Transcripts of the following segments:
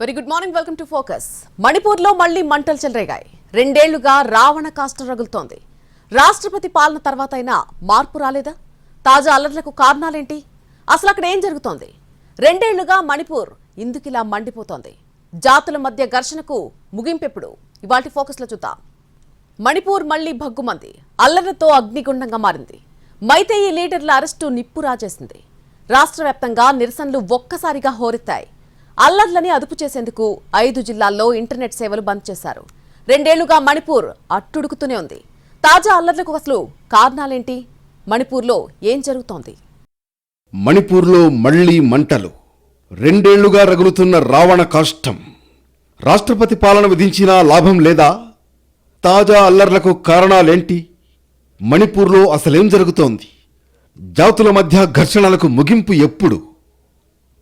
Very good morning welcome to focus మణిపూర్లో మళ్ళీ మంటలు చెలరేగాయి. రెండేళ్ళుగా రావణ కాష్టం రగులుతోంది. రాష్ట్రపతి పాలన తర్వాత అయినా మార్పు రాలేదా? తాజా అల్లర్లకు కారణాలేంటి? అసలు అక్కడ ఏం జరుగుతోంది? రెండేళ్ళుగా మణిపూర్ ఇందుకిలా మండిపోతోంది. జాతుల మధ్య ఘర్షణకు ముగింపెప్పుడు ఇవాటి ఫోకస్లో చూద్దాం. మణిపూర్ మళ్ళీ భగ్గుమంది. అల్లర్లతో అగ్నిగుండంగా మారింది. మైతేయి లీడర్ల అరెస్టు నిప్పు రాజేసింది. రాష్ట్ర వ్యాప్తంగా నిరసనలు ఒక్కసారిగా హోరెత్తాయి. అల్లర్లని అదుపు చేసేందుకు ఐదు జిల్లాల్లో ఇంటర్నెట్ సేవలు బంద్ చేశారు. రెండేళ్ళుగా మణిపూర్ అట్టుడుకుతూనే ఉంది. తాజా అల్లర్లకు అసలు కారణాలేంటి? మణిపూర్లో ఏం జరుగుతోంది? మణిపూర్లో మళ్ళీ మంటలు. రెండేళ్ళుగా రగులుతున్న రావణ కాష్టం. రాష్ట్రపతి పాలన విధించినా లాభం లేదా? తాజా అల్లర్లకు కారణాలేంటి? మణిపూర్లో అసలేం జరుగుతోంది? జాతుల మధ్య ఘర్షణలకు ముగింపు ఎప్పుడు?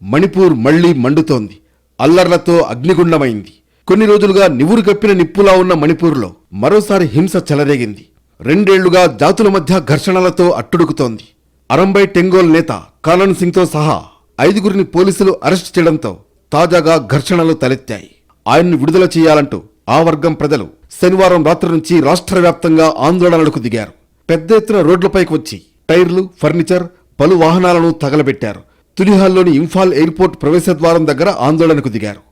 మణిపూర్ మళ్ళీ మండుతోంది. అల్లర్లతో అగ్నిగుండమైంది. కొన్ని రోజులుగా నివురు కప్పిన నిప్పులా ఉన్న మణిపూర్లో మరోసారి హింస చెలరేగింది. రెండేళ్ళుగా జాతుల మధ్య ఘర్షణలతో అట్టుడుకుతోంది. అరంబై టెంగోల్ నేత కాలన్ సింగ్తో సహా ఐదుగురిని పోలీసులు అరెస్ట్ చేయడంతో తాజాగా ఘర్షణలు తలెత్తాయి. ఆయన్ని విడుదల చేయాలంటూ ఆ వర్గం ప్రజలు శనివారం రాత్రి నుంచి రాష్ట్ర వ్యాప్తంగా ఆందోళనలకు దిగారు. పెద్ద ఎత్తున రోడ్లపైకి వచ్చి టైర్లు ఫర్నిచర్ పలు వాహనాలను తగలబెట్టారు. తులిహాల్లోని ఇంఫాల్ ఎయిర్పోర్ట్ ప్రవేశద్వారం దగ్గర ఆందోళనకు దిగారు.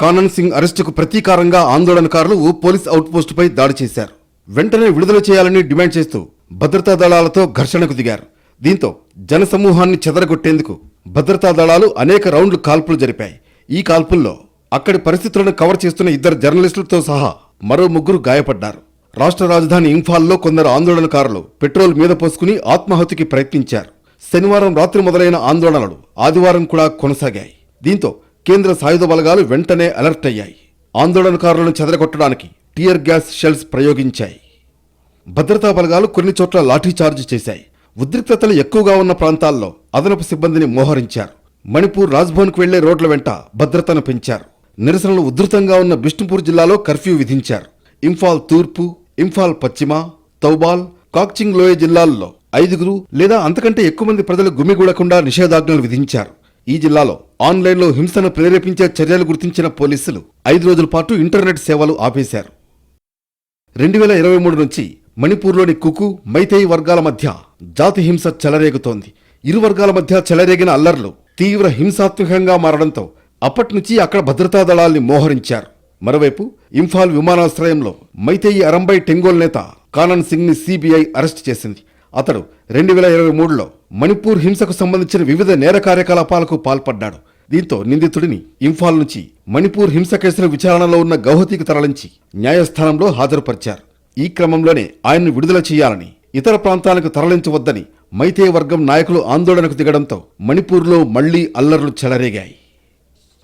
కానన్ సింగ్ అరెస్టుకు ప్రతీకారంగా ఆందోళనకారులు పోలీస్ అవుట్పోస్టుపై దాడి చేశారు. వెంటనే విడుదల చేయాలని డిమాండ్ చేస్తూ భద్రతా దళాలతో ఘర్షణకు దిగారు. దీంతో జనసమూహాన్ని చెదరగొట్టేందుకు భద్రతా దళాలు అనేక రౌండ్లు కాల్పులు జరిపాయి. ఈ కాల్పుల్లో అక్కడి పరిస్థితులను కవర్ చేస్తున్న ఇద్దరు జర్నలిస్టులతో సహా మరో ముగ్గురు గాయపడ్డారు. రాష్ట్ర రాజధాని ఇంఫాల్లో కొందరు ఆందోళనకారులు పెట్రోల్ మీద పోసుకుని ఆత్మాహుతికి ప్రయత్నించారు. శనివారం రాత్రి మొదలైన ఆందోళనలు ఆదివారం కూడా కొనసాగాయి. దీంతో కేంద్ర సాయుధ బలగాలు వెంటనే అలర్ట్ అయ్యాయి. ఆందోళనకారులను చెదరగొట్టడానికి టియర్ గ్యాస్ షెల్స్ ప్రయోగించాయి. భద్రతా బలగాలు కొన్ని చోట్ల లాఠీచార్జ్ చేశాయి. ఉద్రిక్తతలు ఎక్కువగా ఉన్న ప్రాంతాల్లో అదనపు సిబ్బందిని మోహరించారు. మణిపూర్ రాజ్భవన్కు వెళ్ళే రోడ్ల వెంట భద్రతను పెంచారు. నిరసనలు ఉధృతంగా ఉన్న బిష్ణుపూర్ జిల్లాలో కర్ఫ్యూ విధించారు. ఇంఫాల్ తూర్పు ఇంఫాల్ పశ్చిమ తౌబాల్ కాక్చింగ్ లోయ జిల్లాల్లో ఐదుగురు లేదా అంతకంటే ఎక్కువ మంది ప్రజలు గుమిగూడకుండా నిషేధాజ్ఞలు విధించారు. ఈ జిల్లాలో ఆన్లైన్లో హింసను ప్రేరేపించే చర్యలు గుర్తించిన పోలీసులు ఐదు రోజుల పాటు ఇంటర్నెట్ సేవలు ఆపేశారు. రెండు వేల ఇరవై మూడు నుంచి మణిపూర్లోని కుకు మైతేయి వర్గాల మధ్య జాతి హింస చెలరేగుతోంది. ఇరు వర్గాల మధ్య చెలరేగిన అల్లర్లు తీవ్ర హింసాత్మకంగా మారడంతో అప్పటినుంచి అక్కడ భద్రతా దళాల్ని మోహరించారు. మరోవైపు ఇంఫాల్ విమానాశ్రయంలో మైతేయి అరంబై టెంగోల్ నేత కానన్ సింగ్ని సిబిఐ అరెస్ట్ చేసింది. అతడు రెండు వేల ఇరవై మూడులో మణిపూర్ హింసకు సంబంధించిన వివిధ నేర కార్యకలాపాలకు పాల్పడ్డాడు. దీంతో నిందితుడిని ఇంఫాల్ నుంచి మణిపూర్ హింస కేసుల విచారణలో ఉన్న గౌహతికి తరలించి న్యాయస్థానంలో హాజరుపరిచారు. ఈ క్రమంలోనే ఆయన్ను విడుదల చేయాలని ఇతర ప్రాంతాలకు తరలించవద్దని మైతే వర్గం నాయకులు ఆందోళనకు దిగడంతో మణిపూర్లో మళ్ళీ అల్లర్లు చెలరేగాయి.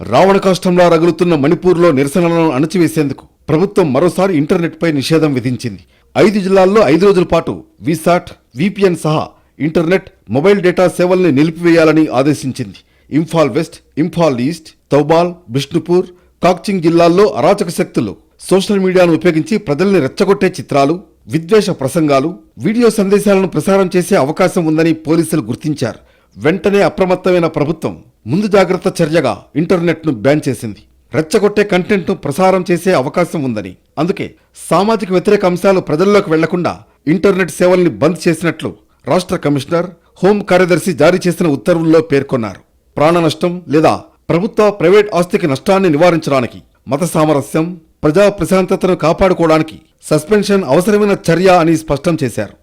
రావణ కాష్టంలా రగులుతున్న మణిపూర్లో నిరసనలను అణచివేసేందుకు ప్రభుత్వం మరోసారి ఇంటర్నెట్పై నిషేధం విధించింది. ఐదు జిల్లాల్లో ఐదు రోజుల పాటు వీసాట్ విపిఎన్ సహా ఇంటర్నెట్ మొబైల్ డేటా సేవల్ని నిలిపివేయాలని ఆదేశించింది. ఇంఫాల్ వెస్ట్ ఇంఫాల్ ఈస్ట్ తౌబాల్ బిష్ణుపూర్ కాక్చింగ్ జిల్లాల్లో అరాచక శక్తులు సోషల్ మీడియాను ఉపయోగించి ప్రజల్ని రెచ్చగొట్టే చిత్రాలు విద్వేష ప్రసంగాలు వీడియో సందేశాలను ప్రసారం చేసే అవకాశం ఉందని పోలీసులు గుర్తించారు. వెంటనే అప్రమత్తమైన ప్రభుత్వం ముందు జాగ్రత్త చర్యగా ఇంటర్నెట్ను బ్యాన్ చేసింది. రెచ్చగొట్టే కంటెంట్ను ప్రసారం చేసే అవకాశం ఉందని. అందుకే సామాజిక వ్యతిరేక అంశాలు ప్రజల్లోకి వెళ్ళకుండా ఇంటర్నెట్ సేవల్ని బంద్ చేసినట్లు రాష్ట్ర కమిషనర్ హోం కార్యదర్శి జారీ చేసిన ఉత్తర్వుల్లో పేర్కొన్నారు. ప్రాణ నష్టం లేదా ప్రభుత్వ ప్రైవేట్ ఆస్తికి నష్టాన్ని నివారించడానికి మత సామరస్యం ప్రజా ప్రశాంతతను కాపాడుకోవడానికి సస్పెన్షన్ అవసరమైన చర్య అని స్పష్టం చేశారు.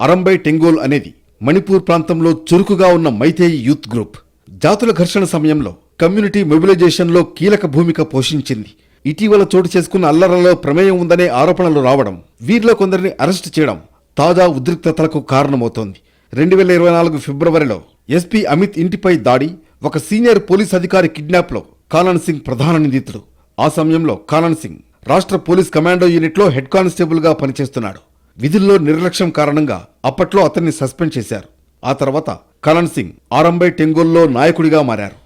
అరంబై టెంగోల్ అనేది మణిపూర్ ప్రాంతంలో చురుకుగా ఉన్న మైతేయి యూత్ గ్రూప్. జాతుల ఘర్షణ సమయంలో కమ్యూనిటీ మొబిలైజేషన్లో కీలక భూమిక పోషించింది. ఇటీవల చోటు చేసుకున్న అల్లర్లలో ప్రమేయం ఉందనే ఆరోపణలు రావడం వీరిలో కొందరిని అరెస్ట్ చేయడం తాజా ఉద్రిక్తతలకు కారణమవుతోంది. రెండు వేల ఇరవై నాలుగు ఫిబ్రవరిలో ఎస్పీ అమిత్ ఇంటిపై దాడి ఒక సీనియర్ పోలీస్ అధికారి కిడ్నాప్లో కానన్ సింగ్ ప్రధాన నిందితుడు. ఆ సమయంలో కానన్ సింగ్ రాష్ట్ర పోలీస్ కమాండో యూనిట్లో హెడ్ కానిస్టేబుల్గా పనిచేస్తున్నాడు. విధుల్లో నిర్లక్ష్యం కారణంగా అప్పట్లో అతన్ని సస్పెండ్ చేశారు. ఆ తర్వాత కరణ్ సింగ్ ఆరంభై టెంగోల్లో నాయకుడిగా మారారు.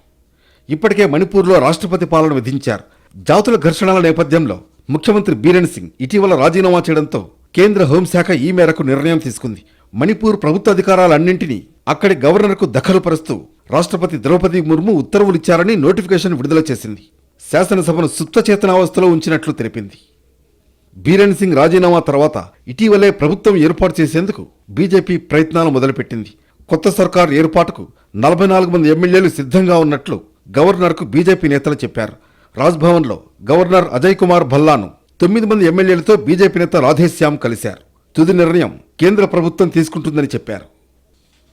ఇప్పటికే మణిపూర్లో రాష్ట్రపతి పాలన విధించారు. జాతుల ఘర్షణల నేపథ్యంలో ముఖ్యమంత్రి బీరెన్ సింగ్ ఇటీవల రాజీనామా చేయడంతో కేంద్ర హోంశాఖ ఈ మేరకు నిర్ణయం తీసుకుంది. మణిపూర్ ప్రభుత్వ అధికారాలన్నింటినీ అక్కడి గవర్నర్కు దఖలుపరుస్తూ రాష్ట్రపతి ద్రౌపది ముర్ము ఉత్తర్వులిచ్చారని నోటిఫికేషన్ విడుదల చేసింది. శాసనసభను సుప్తచేతనావస్థలో ఉంచినట్లు తెలిపింది. బీరేన్ సింగ్ రాజీనామా తర్వాత ఇటీవలే ప్రభుత్వం ఏర్పాటు చేసేందుకు బీజేపీ ప్రయత్నాలు మొదలుపెట్టింది. కొత్త సర్కార్ ఏర్పాటుకు నలభై నాలుగు మంది ఎమ్మెల్యేలు సిద్ధంగా ఉన్నట్లు గవర్నర్కు బీజేపీ నేతలు చెప్పారు. రాజ్భవన్లో గవర్నర్ అజయ్ కుమార్ భల్లాను తొమ్మిది మంది ఎమ్మెల్యేలతో బీజేపీ నేత రాధేశ్యామ్ కలిశారు. తుది నిర్ణయం కేంద్ర ప్రభుత్వం తీసుకుంటుందని చెప్పారు.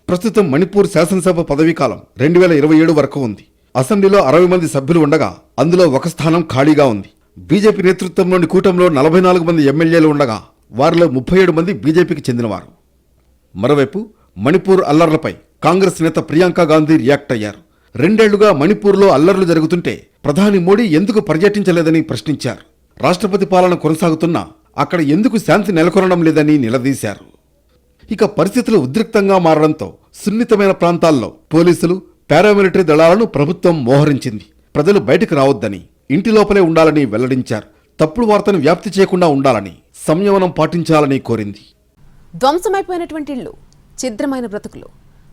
ప్రస్తుతం మణిపూర్ శాసనసభ పదవీకాలం రెండు వేల ఇరవై ఏడు వరకు ఉంది. అసెంబ్లీలో అరవై మంది సభ్యులు ఉండగా అందులో ఒక స్థానం ఖాళీగా ఉంది. బీజేపీ నేతృత్వంలోని కూటమిలో నలభై నాలుగు మంది ఎమ్మెల్యేలు ఉండగా వారిలో ముప్పై ఏడు మంది బీజేపీకి చెందినవారు. మరోవైపు మణిపూర్ అల్లర్లపై కాంగ్రెస్ నేత ప్రియాంక గాంధీ రియాక్ట్ అయ్యారు. రెండేళ్ళుగా మణిపూర్లో అల్లర్లు జరుగుతుంటే ప్రధాని మోడీ ఎందుకు పర్యటించలేదని ప్రశ్నించారు. రాష్ట్రపతి పాలన కొనసాగుతున్నా అక్కడ ఎందుకు శాంతి నెలకొనడం లేదని నిలదీశారు. ఇక పరిస్థితులు ఉద్రిక్తంగా మారడంతో సున్నితమైన ప్రాంతాల్లో పోలీసులు పారామిలిటరీ దళాలను ప్రభుత్వం మోహరించింది. ప్రజలు బయటకు రావద్దని ఇంటి లోపలే ఉండాలని వెల్లడించారు. తప్పుడు వార్తను వ్యాప్తి చేయకుండా ఉండాలని సంయమనం పాటించాలని కోరింది. ధ్వంసమైపోయినటువంటి ఇళ్ళు ఛిద్రమైన బ్రతుకులు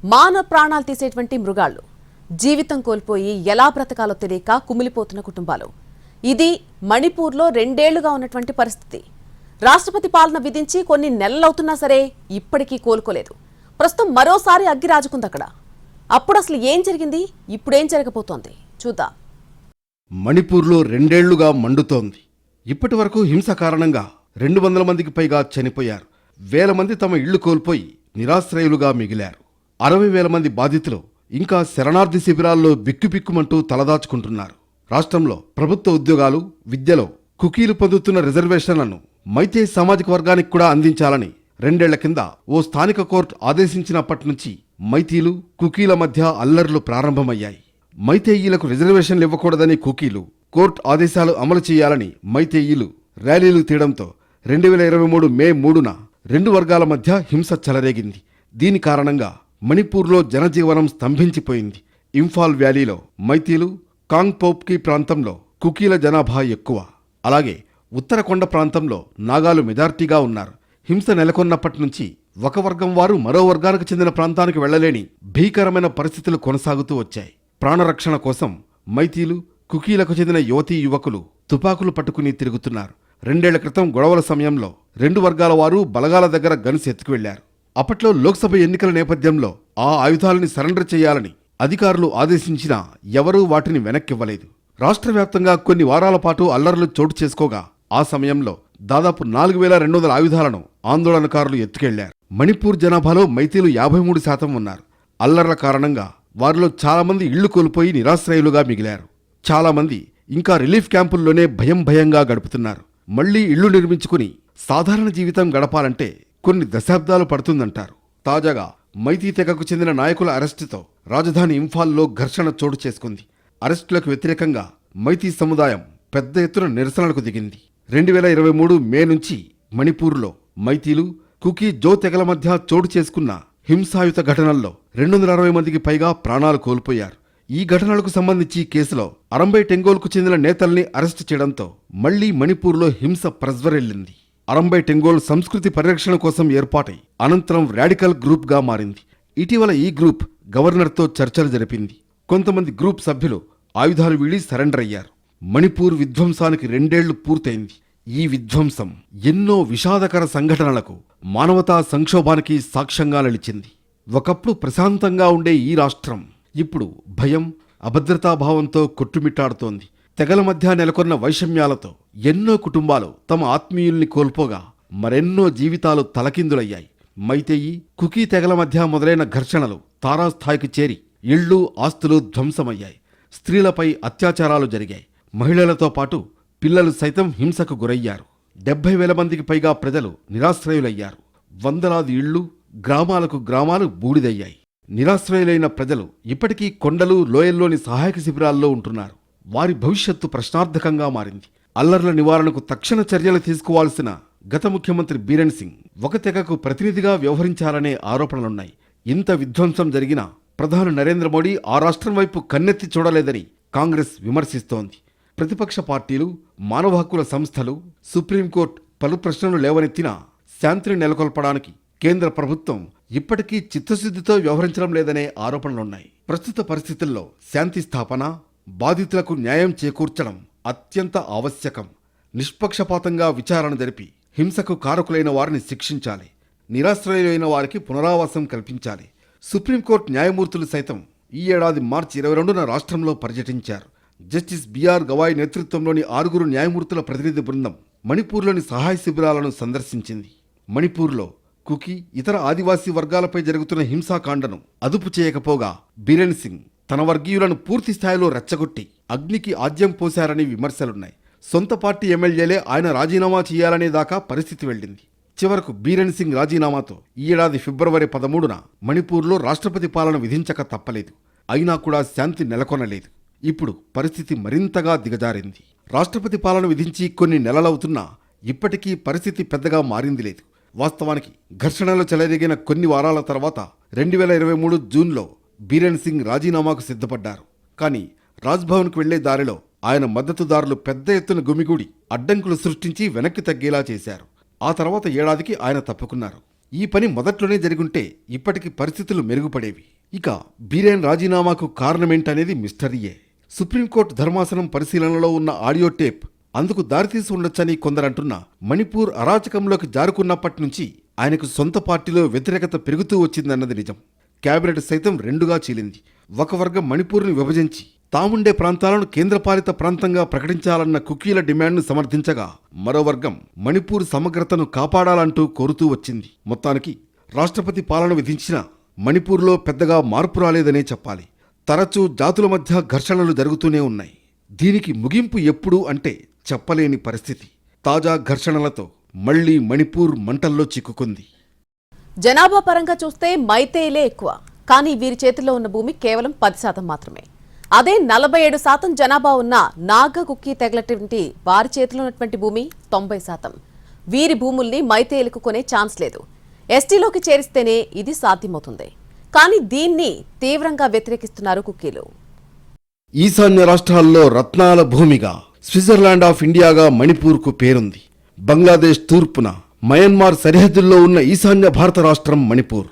మానవ ప్రాణాలు తీసేటువంటి మృగాళ్ళు జీవితం కోల్పోయి ఎలా బ్రతకాలో తెలియక కుమిలిపోతున్న కుటుంబాలు. ఇది మణిపూర్లో రెండేళ్ళుగా ఉన్నటువంటి పరిస్థితి. రాష్ట్రపతి పాలన విధించి కొన్ని నెలలవుతున్నా సరే ఇప్పటికీ కోలుకోలేదు. ప్రస్తుతం మరోసారి అగ్గి రాజుకుంది అక్కడ. అప్పుడు అసలు ఏం జరిగింది? ఇప్పుడేం జరగబోతోంది? చూద్దాం. మణిపూర్లో రెండేళ్ళుగా మండుతోంది. ఇప్పటి వరకు హింస కారణంగా రెండు వందల మందికి పైగా చనిపోయారు. వేల మంది తమ ఇళ్ళు కోల్పోయి నిరాశ్రయులుగా మిగిలారు. అరవై వేల మంది బాధితులు ఇంకా శరణార్థి శిబిరాల్లో బిక్కుబిక్కుమంటూ తలదాచుకుంటున్నారు. రాష్ట్రంలో ప్రభుత్వ ఉద్యోగాలు విద్యలో కుకీలు పొందుతున్న రిజర్వేషన్లను మైతే సామాజిక వర్గానికి కూడా అందించాలని రెండేళ్ళ కింద ఓ స్థానిక కోర్టు ఆదేశించినప్పటి నుంచి మైతీలు కుకీల మధ్య అల్లర్లు ప్రారంభమయ్యాయి. మైతేయీలకు రిజర్వేషన్లు ఇవ్వకూడదని కుకీలు కోర్టు ఆదేశాలు అమలు చేయాలని మైతేయీలు ర్యాలీలు తీయడంతో రెండు వేల ఇరవై మూడు మే మూడున రెండు వర్గాల మధ్య హింస చెలరేగింది. దీని కారణంగా మణిపూర్లో జనజీవనం స్తంభించిపోయింది. ఇంఫాల్ వ్యాలీలో మైతీలు కాంగ్పోప్కి ప్రాంతంలో కుకీల జనాభా ఎక్కువ. అలాగే ఉత్తరకొండ ప్రాంతంలో నాగాలు మెజార్టీగా ఉన్నారు. హింస నెలకొన్నప్పటి నుంచి ఒక వర్గం వారు మరో వర్గానికి చెందిన ప్రాంతానికి వెళ్ళలేని భీకరమైన పరిస్థితులు కొనసాగుతూ వచ్చాయి. ప్రాణరక్షణ కోసం మైతీలు కుకీలకు చెందిన యువతీ యువకులు తుపాకులు పట్టుకుని తిరుగుతున్నారు. రెండేళ్ళ క్రితం గొడవల సమయంలో రెండు వర్గాల వారు బలగాల దగ్గర గన్స్ ఎత్తుకు వెళ్ళారు అప్పట్లో లోక్సభ ఎన్నికల నేపథ్యంలో ఆ ఆయుధాలని సరెండర్ చేయాలని అధికారులు ఆదేశించినా ఎవరూ వాటిని వెనక్కివ్వలేదు. రాష్ట్ర వ్యాప్తంగా కొన్ని వారాల పాటు అల్లర్లు చోటు చేసుకోగా ఆ సమయంలో దాదాపు నాలుగు వేల రెండు వందల ఆయుధాలను ఆందోళనకారులు ఎత్తుకెళ్ళారు. మణిపూర్ జనాభాలో మైతీలు యాభై మూడు శాతం ఉన్నారు. అల్లర్ల కారణంగా వారిలో చాలామంది ఇళ్ళు కోల్పోయి నిరాశ్రయులుగా మిగిలారు. చాలామంది ఇంకా రిలీఫ్ క్యాంపుల్లోనే భయం భయంగా గడుపుతున్నారు. మళ్ళీ ఇళ్ళు నిర్మించుకుని సాధారణ జీవితం గడపాలంటే కొన్ని దశాబ్దాలు పడుతుందంటారు. తాజాగా మైతీ తెగకు చెందిన నాయకుల అరెస్టుతో రాజధాని ఇంఫాల్లో ఘర్షణ చోటు చేసుకుంది. అరెస్టులకు వ్యతిరేకంగా మైతీ సముదాయం పెద్ద ఎత్తున నిరసనలకు దిగింది. రెండు వేల ఇరవై మూడు మే నుంచి మణిపూర్లో మైతీలు కుకీ జో తెగల మధ్య చోటు చేసుకున్న హింసాయుత ఘటనల్లో రెండు వందల అరవై మందికి పైగా ప్రాణాలు కోల్పోయారు. ఈ ఘటనలకు సంబంధించి కేసులో అరంబై టెంగోల్కు చెందిన నేతల్ని అరెస్టు చేయడంతో మళ్ళీ మణిపూర్లో హింస ప్రజ్వరెల్లింది. అరంబై టెంగోల్ సంస్కృతి పరిరక్షణ కోసం ఏర్పాటై అనంతరం రాడికల్ గ్రూప్గా మారింది. ఇటీవల ఈ గ్రూప్ గవర్నర్తో చర్చలు జరిపింది. కొంతమంది గ్రూప్ సభ్యులు ఆయుధాలు వీడి సరెండర్ అయ్యారు. మణిపూర్ విధ్వంసానికి రెండేళ్ళు పూర్తయింది. ఈ విధ్వంసం ఎన్నో విషాదకర సంఘటనలకు మానవతా సంక్షోభానికి సాక్ష్యంగా నిలిచింది. ఒకప్పుడు ప్రశాంతంగా ఉండే ఈ రాష్ట్రం ఇప్పుడు భయం అభద్రతాభావంతో కొట్టుమిట్టాడుతోంది. తెగల మధ్య నెలకొన్న వైషమ్యాలతో ఎన్నో కుటుంబాలు తమ ఆత్మీయుల్ని కోల్పోగా మరెన్నో జీవితాలు తలకిందులయ్యాయి. మైతేయి కుకీ తెగల మధ్య మొదలైన ఘర్షణలు తారాస్థాయికి చేరి ఇళ్ళు ఆస్తులు ధ్వంసమయ్యాయి. స్త్రీలపై అత్యాచారాలు జరిగాయి. మహిళలతో పాటు పిల్లలు సైతం హింసకు గురయ్యారు. డెబ్బై వేల మందికి పైగా ప్రజలు నిరాశ్రయులయ్యారు. వందలాది ఇళ్ళు గ్రామాలకు గ్రామాలు బూడిదయ్యాయి. నిరాశ్రయులైన ప్రజలు ఇప్పటికీ కొండలు లోయల్లోని సహాయక శిబిరాల్లో ఉంటున్నారు. వారి భవిష్యత్తు ప్రశ్నార్థకంగా మారింది. అల్లర్ల నివారణకు తక్షణ చర్యలు తీసుకోవాల్సిన గత ముఖ్యమంత్రి బీరణ్ సింగ్ ఒక తెగకు ప్రతినిధిగా వ్యవహరించాలనే ఆరోపణలున్నాయి. ఇంత విధ్వంసం జరిగినా ప్రధాని నరేంద్ర మోడీ ఆ రాష్ట్రం వైపు కన్నెత్తి చూడలేదని కాంగ్రెస్ విమర్శిస్తోంది. ప్రతిపక్ష పార్టీలు మానవ హక్కుల సంస్థలు సుప్రీంకోర్టు పలు ప్రశ్నలు లేవనెత్తినా శాంతిని నెలకొల్పడానికి కేంద్ర ప్రభుత్వం ఇప్పటికీ చిత్తశుద్ధితో వ్యవహరించడం లేదనే ఆరోపణలున్నాయి. ప్రస్తుత పరిస్థితుల్లో శాంతి స్థాపన బాధితులకు న్యాయం చేకూర్చడం అత్యంత ఆవశ్యకం. నిష్పక్షపాతంగా విచారణ జరిపి హింసకు కారకులైన వారిని శిక్షించాలి. నిరాశ్రయులైన వారికి పునరావాసం కల్పించాలి. సుప్రీంకోర్టు న్యాయమూర్తులు సైతం ఈ ఏడాది మార్చి ఇరవై రెండున రాష్ట్రంలో పర్యటించారు. జస్టిస్ బిఆర్ గవాయ్ నేతృత్వంలోని ఆరుగురు న్యాయమూర్తుల ప్రతినిధి బృందం మణిపూర్లోని సహాయ శిబిరాలను సందర్శించింది. మణిపూర్లో కుకి ఇతర ఆదివాసీ వర్గాలపై జరుగుతున్న హింసాకాండను అదుపు చేయకపోగా బీరేన్ సింగ్ తన వర్గీయులను పూర్తి స్థాయిలో రెచ్చగొట్టి అగ్నికి ఆద్యం పోశారని విమర్శలున్నాయి. సొంత పార్టీ ఎమ్మెల్యేలే ఆయన రాజీనామా చేయాలనే దాకా పరిస్థితి వెళ్ళింది. చివరకు బీరేన్ సింగ్ రాజీనామాతో ఈ ఏడాది ఫిబ్రవరి పదమూడున మణిపూర్లో రాష్ట్రపతి పాలన విధించక తప్పలేదు. అయినా కూడా శాంతి నెలకొనలేదు. ఇప్పుడు పరిస్థితి మరింతగా దిగజారింది. రాష్ట్రపతి పాలన విధించి కొన్ని నెలలవుతున్నా ఇప్పటికీ పరిస్థితి పెద్దగా మారింది లేదు. వాస్తవానికి ఘర్షణలు చెలరేగిన కొన్ని వారాల తర్వాత రెండు వేల ఇరవై మూడు జూన్లో బీరేన్ సింగ్ రాజీనామాకు సిద్ధపడ్డారు. కానీ రాజ్భవన్కు వెళ్ళే దారిలో ఆయన మద్దతుదారులు పెద్ద ఎత్తున గుమిగూడి అడ్డంకులు సృష్టించి వెనక్కి తగ్గేలా చేశారు. ఆ తర్వాత ఏడాదికి ఆయన తప్పుకున్నారు. ఈ పని మొదట్లోనే జరుగుంటే ఇప్పటికి పరిస్థితులు మెరుగుపడేవి. ఇక బీరేన్ రాజీనామాకు కారణమేంటనేది మిస్టరీయే. సుప్రీంకోర్టు ధర్మాసనం పరిశీలనలో ఉన్న ఆడియో టేప్ అందుకు దారితీసి ఉండొచ్చని కొందరంటున్న మణిపూర్ అరాచకంలోకి జారుకున్నప్పటి నుంచి ఆయనకు సొంత పార్టీలో వ్యతిరేకత పెరుగుతూ వచ్చిందన్నది నిజం. కేబినెట్ సైతం రెండుగా చీలింది. ఒక వర్గం మణిపూర్ని విభజించి తాముండే ప్రాంతాలను కేంద్రపాలిత ప్రాంతంగా ప్రకటించాలన్న కుకీల డిమాండ్ను సమర్థించగా మరో వర్గం మణిపూర్ సమగ్రతను కాపాడాలంటూ కోరుతూ వచ్చింది. మొత్తానికి రాష్ట్రపతి పాలన విధించిన మణిపూర్లో పెద్దగా మార్పు రాలేదనే చెప్పాలి. తరచూ జాతుల మధ్య ఘర్షణలు జరుగుతూనే ఉన్నాయి. దీనికి ముగింపు ఎప్పుడు అంటే చెప్పలేని పరిస్థితి. తాజా ఘర్షణలతో మళ్ళీ మణిపూర్ మంటల్లో చిక్కుకుంది. జనాభా పరంగా చూస్తే మైతేలే ఎక్కువ. కానీ వీరి చేతిలో ఉన్న భూమి కేవలం పది శాతం మాత్రమే. అదే నలభై ఏడు శాతం జనాభా ఉన్న నాగ కుక్కీ తెగలటువంటి వారి చేతిలో ఉన్నటువంటి భూమి తొంభై శాతం. వీరి భూముల్ని మైతేలకు కొనే ఛాన్స్ లేదు. ఎస్టీలోకి చేరిస్తేనే ఇది సాధ్యమవుతుంది. కానీ దీన్ని తీవ్రంగా వ్యతిరేకిస్తున్నారు కుక్కీలు. ఈశాన్య రాష్ట్రాల్లో రత్నాల భూమిగా స్విట్జర్లాండ్ ఆఫ్ ఇండియాగా మణిపూర్కు పేరుంది. బంగ్లాదేశ్ తూర్పున మయన్మార్ సరిహద్దుల్లో ఉన్న ఈశాన్య భారత రాష్ట్రం మణిపూర్.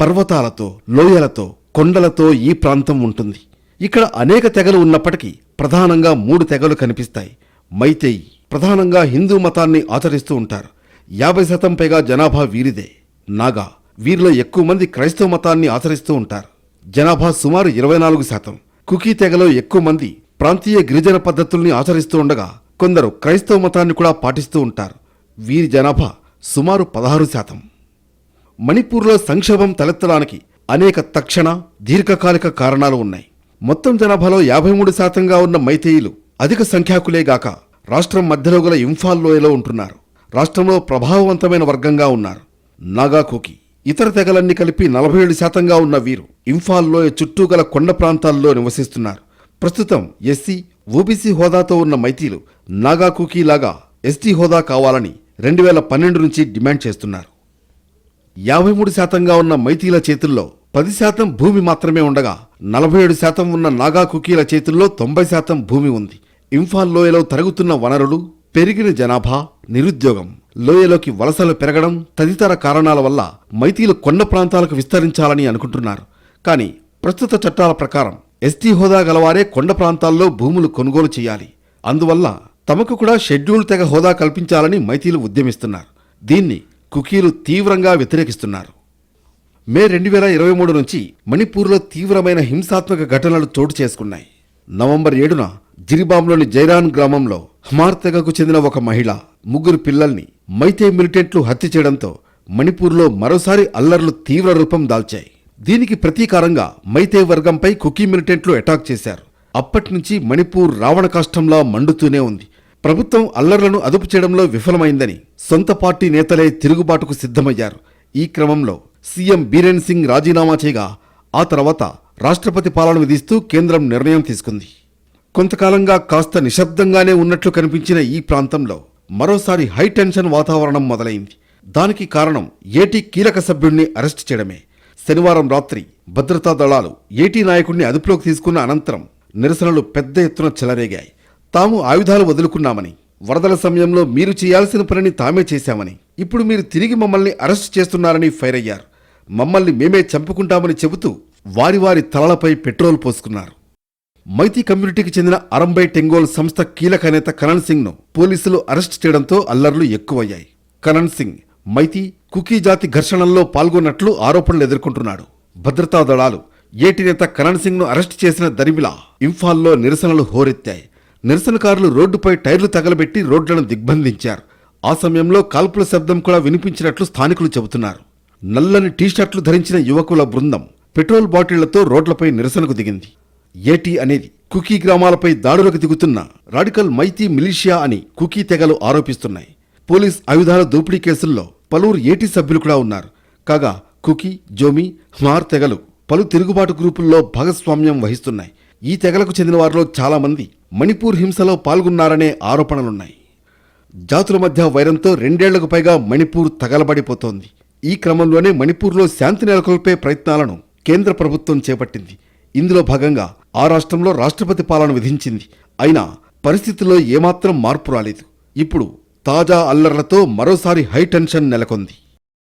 పర్వతాలతో లోయలతో కొండలతో ఈ ప్రాంతం ఉంటుంది. ఇక్కడ అనేక తెగలు ఉన్నప్పటికీ ప్రధానంగా మూడు తెగలు కనిపిస్తాయి. మైతేయి ప్రధానంగా హిందూ మతాన్ని ఆచరిస్తూ ఉంటారు. యాభై శాతం పైగా జనాభా వీరిదే. నాగా వీరిలో ఎక్కువ మంది క్రైస్తవ మతాన్ని ఆచరిస్తూ ఉంటారు. జనాభా సుమారు ఇరవై నాలుగు శాతం. కుకీ తెగలో ఎక్కువ మంది ప్రాంతీయ గిరిజన పద్ధతుల్ని ఆచరిస్తూ ఉండగా కొందరు క్రైస్తవ మతాన్ని కూడా పాటిస్తూ ఉంటారు. వీరి జనాభా సుమారు పదహారు శాతం. మణిపూర్లో సంక్షోభం తలెత్తడానికి అనేక తక్షణ దీర్ఘకాలిక కారణాలు ఉన్నాయి. మొత్తం జనాభాలో యాభై మూడు శాతంగా ఉన్న మైతేయులు అధిక సంఖ్యాకులేగాక రాష్ట్రం మధ్యలో గల ఇంఫాల్ లోయలో ఉంటున్నారు. రాష్ట్రంలో ప్రభావవంతమైన వర్గంగా ఉన్నారు. నాగాకోకి ఇతర తెగలన్నీ కలిపి నలభై ఏడు శాతంగా ఉన్న వీరు ఇంఫాల్ లోయ చుట్టూ గల కొండ ప్రాంతాల్లో నివసిస్తున్నారు. ప్రస్తుతం ఎస్సీ ఓబీసీ హోదాతో ఉన్న మైతీలు నాగా కుకీ లాగా ఎస్టీ హోదా కావాలని రెండు వేల పన్నెండు నుంచి డిమాండ్ చేస్తున్నారు. యాభై మూడు శాతంగా ఉన్న మైతీల చేతుల్లో పది శాతం భూమి మాత్రమే ఉండగా నలభై ఏడు శాతం ఉన్న నాగా కుకీల చేతుల్లో తొంభై శాతం భూమి ఉంది. ఇంఫాల్ లోయలో తరుగుతున్న వనరులు పెరిగిన జనాభా నిరుద్యోగం లోయలోకి వలసలు పెరగడం తదితర కారణాల వల్ల మైతీలు కొండ ప్రాంతాలకు విస్తరించాలని అనుకుంటున్నారు. కానీ ప్రస్తుత చట్టాల ప్రకారం ఎస్టీ హోదా గలవారే కొండ ప్రాంతాల్లో భూములు కొనుగోలు చేయాలి. అందువల్ల తమకు కూడా షెడ్యూల్ తెగ హోదా కల్పించాలని మైతీలు ఉద్యమిస్తున్నారు. దీన్ని కుకీలు తీవ్రంగా వ్యతిరేకిస్తున్నారు. మే రెండు వేల ఇరవై మూడు నుంచి మణిపూర్లో తీవ్రమైన హింసాత్మక ఘటనలు చోటు చేసుకున్నాయి. నవంబర్ ఏడున జిరిబాంలోని జైరాన్ గ్రామంలో హమార్ తెగకు చెందిన ఒక మహిళ ముగ్గురు పిల్లల్ని మైతే మిలిటెంట్లు హత్య చేయడంతో మణిపూర్లో మరోసారి అల్లర్లు తీవ్ర రూపం దాల్చాయి. దీనికి ప్రతీకారంగా మైతే వర్గంపై కుకీ మిలిటెంట్లు అటాక్ చేశారు. అప్పటినుంచి మణిపూర్ రావణ కష్టంలా మండుతూనే ఉంది. ప్రభుత్వం అల్లర్లను అదుపు చేయడంలో విఫలమైందని సొంత పార్టీ నేతలే తిరుగుబాటుకు సిద్ధమయ్యారు. ఈ క్రమంలో సీఎం బీరేన్ సింగ్ రాజీనామా చేయగా ఆ తర్వాత రాష్ట్రపతి పాలన విధిస్తూ కేంద్రం నిర్ణయం తీసుకుంది. కొంతకాలంగా కాస్త నిశ్శబ్దంగానే ఉన్నట్లు కనిపించిన ఈ ప్రాంతంలో మరోసారి హైటెన్షన్ వాతావరణం మొదలైంది. దానికి కారణం ఏటీ కీలక సభ్యుడిని అరెస్ట్ చేయడమే. శనివారం రాత్రి భద్రతా దళాలు ఏటీ నాయకుడిని అదుపులోకి తీసుకున్న అనంతరం నిరసనలు పెద్ద ఎత్తున చెలరేగాయి. తాము ఆయుధాలు వదులుకున్నామని వరదల సమయంలో మీరు చేయాల్సిన పనిని తామే చేశామని ఇప్పుడు మీరు తిరిగి మమ్మల్ని అరెస్ట్ చేస్తున్నారని ఫైర్ అయ్యారు. మమ్మల్ని మేమే చంపుకుంటామని చెబుతూ వారి వారి తలలపై పెట్రోల్ పోసుకున్నారు. మైతీ కమ్యూనిటీకి చెందిన అరంబై టెంగోల్ సంస్థ కీలక నేత కరణ్ సింగ్ను పోలీసులు అరెస్ట్ చేయడంతో అల్లర్లు ఎక్కువయ్యాయి. కరణ్ సింగ్ మైతీ కుకీ జాతి ఘర్షణల్లో పాల్గొన్నట్లు ఆరోపణలు ఎదుర్కొంటున్నాడు. భద్రతా దళాలు ఏటి నేత కరణ్ సింగ్ను అరెస్ట్ చేసిన దరిమిలా ఇంఫాల్లో నిరసనలు హోరెత్తాయి. నిరసనకారులు రోడ్డుపై టైర్లు తగలబెట్టి రోడ్లను దిగ్బంధించారు. ఆ సమయంలో కాల్పుల శబ్దం కూడా వినిపించినట్లు స్థానికులు చెబుతున్నారు. నల్లని టీషర్ట్లు ధరించిన యువకుల బృందం పెట్రోల్ బాటిళ్ళతో రోడ్లపై నిరసనకు దిగింది. ఏటీ అనేది కుకీ గ్రామాలపై దాడులకు దిగుతున్న రాడికల్ మైతీ మిలిషియా అని కుకీ తెగలు ఆరోపిస్తున్నాయి. పోలీస్ ఆయుధాల దోపిడీ కేసుల్లో పలువురు ఏటీ సభ్యులు కూడా ఉన్నారు. కాగా కుకీ జోమి హ్మార్ తెగలు పలు తిరుగుబాటు గ్రూపుల్లో భాగస్వామ్యం వహిస్తున్నాయి. ఈ తెగలకు చెందిన వారిలో చాలామంది మణిపూర్ హింసలో పాల్గొన్నారనే ఆరోపణలున్నాయి. జాతుల మధ్య వైరంతో రెండేళ్ళకు పైగా మణిపూర్ తగలబడిపోతోంది. ఈ క్రమంలోనే మణిపూర్లో శాంతి నెలకొల్పే ప్రయత్నాలను కేంద్ర ప్రభుత్వం చేపట్టింది. ఇందులో భాగంగా ఆ రాష్ట్రంలో రాష్ట్రపతి పాలన విధించింది. అయినా పరిస్థితుల్లో ఏమాత్రం మార్పు రాలేదు. ఇప్పుడు తాజా అల్లర్లతో మరోసారి హైటెన్షన్ నెలకొంది.